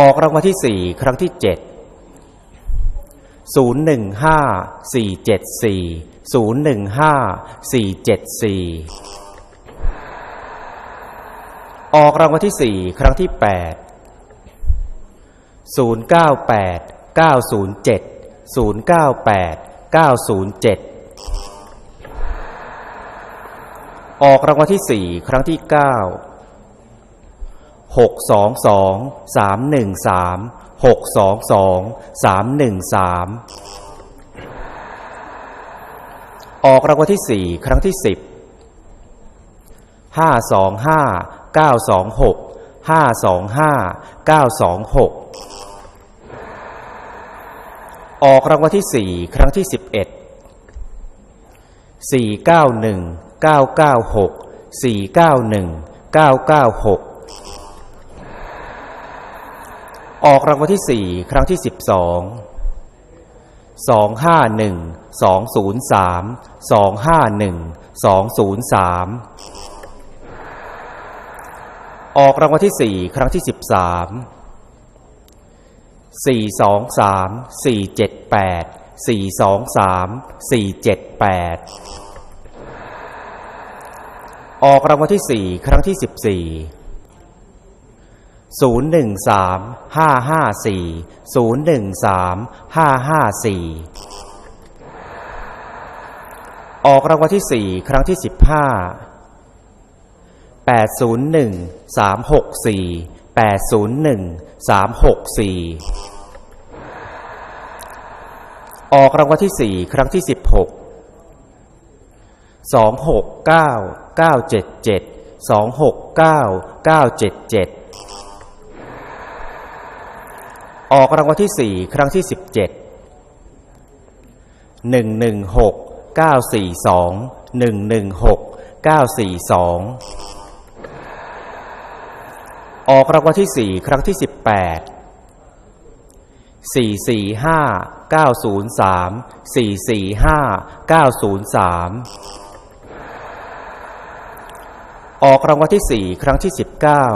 ออกรางวัลที่สี่ครั้งที่เจ็ดศูนย์หนึ่งห้าสี่เจ็ดสี่ศูนย์หนึ่งห้าสี่เจ็ดสี่ออกรางวัลที่สี่ครั้งที่แปดศูนย์เก้าแปดเก้าศูนย์เจ็ดศูนย์เก้าแปดเก้าศูนย์เจ็ดออกรางวัลที่สี่ครั้งที่เก้า หกสองสองสามหนึ่งสามหกสองสองสามหนึ่งสามออกรางวัลที่สี่ครั้งที่สิบห้าสองห้าเก้าสองหกห้าสองห้าเก้าสองหกออกรางวัลที่สี่ครั้งที่สิบเอ็ดสี่เก้าหนึ่งเก้าเก้าหกสี่เก้าหนึ่งเก้าเก้าหก ออกรางวัลที่สี่ครั้งที่สิบสองสองห้าหนึ่งสองศูนย์สามสองห้าหนึ่งสองศูนย์สามออกรางวัลที่สี่ครั้งที่สิบสามสี่สองสามสี่เจ็ดแปดสี่สองสามสี่เจ็ดแปดออกรางวัลที่สี่ครั้งที่สิบสี่ ศูนย์หนึ่งสามห้าห้าสี่ศูนย์หนึ่งสามห้าห้าสี่ออกรางวัลที่สี่ครั้งที่สิบห้าแปดศูนย์หนึ่งสามหกสี่แปดศูนย์หนึ่งสามหกสี่ออกรางวัลที่สี่ครั้งที่สิบหกสองหกเก้าเก้าเจ็ดเจ็ดสองหกเก้าเก้าเจ็ดเจ็ด ออกรางวัลที่สี่ครั้งที่สิบเจ็ดหนึ่งหนึ่งหกเก้าสี่สองหนึ่งหนึ่งหกเก้าสี่สองออกรางวัลที่สี่ครั้งที่สิบแปดสี่สี่ห้าเก้าศูนย์สามสี่สี่ห้าเก้าศูนย์สามออกรางวัลที่สี่ครั้งที่สิบเก้า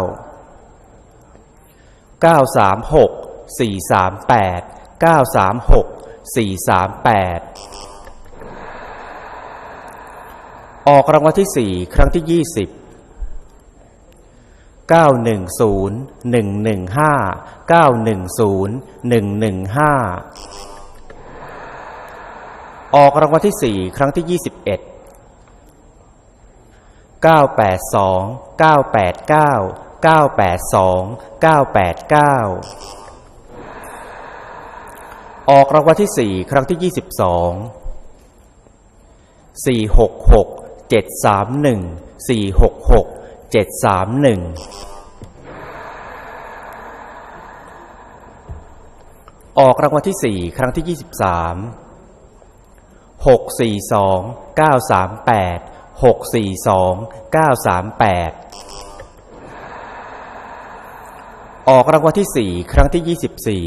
เก้าสามหก สี่สามแปดเก้าสามหกสี่สามแปดออกรางวัลที่สี่ครั้งที่ยี่สิบเก้าหนึ่งศูนย์หนึ่งหนึ่งห้าเก้าหนึ่งศูนย์หนึ่งหนึ่งห้าออกรางวัลที่สี่ครั้งที่ยี่สิบเอ็ดเก้าแปดสองเก้าแปดเก้า982 989ออกรางวัลที่4ครั้งที่22 466 731 466 731ออกรางวัลที่ 4 ครั้งที่ 23 642 938 642 938 ออกรางวัลที่สี่ครั้งที่ยี่สิบสี่สามหนึ่งเจ็ดสามหนึ่งศูนย์หกหนึ่งเจ็ดสามหนึ่งออกรางวัลที่สี่ครั้งที่ยี่สิบห้าเก้าเจ็ดแปดสามศูนย์หนึ่งเก้าเจ็ดแปดออกรางวัลที่สี่ครั้งที่ยี่สิบสี่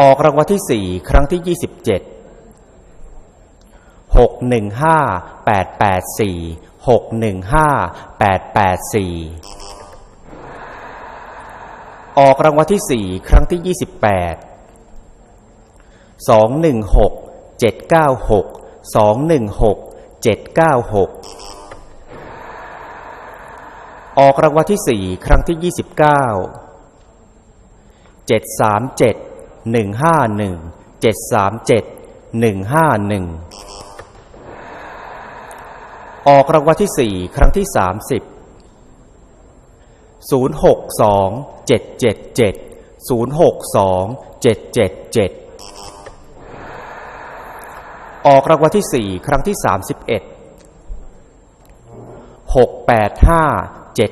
ออกรางวัลที่สี่ครั้งที่ยี่สิบเจ็ดหกหนึ่งห้าแปดแปดสี่หกหนึ่งห้าแปดแปดสี่ออกรางวัลที่สี่ครั้งที่ยี่สิบแปดสองหนึ่งหกเจ็ดเก้าหกสองหนึ่งหกเจ็ดเก้าหกออกรางวัลที่สี่ครั้งที่ยี่สิบเก้าเจ็ดสามเจ็ด หนึ่งห้าหนึ่งเจ็ดสามเจ็ดหนึ่งห้าหนึ่งออกรางวัลที่สี่ครั้งที่สามสิบศูนย์หกสองเจ็ดเจ็ดเจ็ดศูนย์หกสองเจ็ดเจ็ดเจ็ดออกรางวัลที่สี่ครั้งที่สามสิบเอ็ดหกแปดห้าเจ็ด